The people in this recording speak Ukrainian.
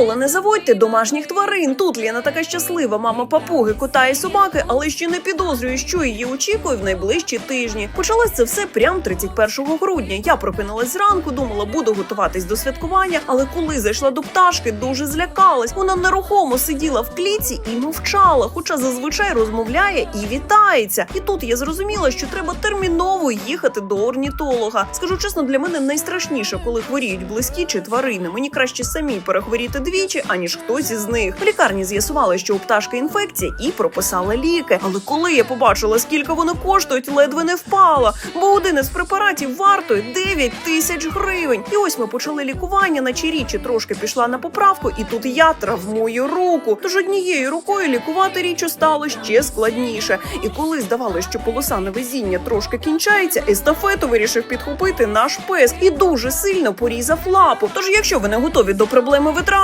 Ніколи не заводьте домашніх тварин. Тут Ліна така щаслива, мама папуги, кота і собаки, але ще не підозрює, що її очікує в найближчі тижні. Почалось це все прямо 31 грудня. Я прокинулась зранку, думала, буду готуватись до святкування, але коли зайшла до пташки, дуже злякалась. Вона нерухомо сиділа в клітці і мовчала, хоча зазвичай розмовляє і вітається. І тут я зрозуміла, що треба терміново їхати до орнітолога. Скажу чесно, для мене найстрашніше, коли хворіють близькі чи тварини. Мені краще самі перехворіти двічі, аніж хтось із них. В лікарні з'ясували, що у пташки інфекція, і прописали ліки. Але коли я побачила, скільки вони коштують, ледве не впала. Бо один із препаратів вартує 9 тисяч гривень. І ось ми почали лікування, наче річі трошки пішла на поправку, і тут я травмую руку. Тож однією рукою лікувати річу стало ще складніше. І коли здавалося, що полоса невезіння трошки кінчається, естафету вирішив підхопити наш пес і дуже сильно порізав лапу. Тож, якщо ви не готові до проблеми витрат,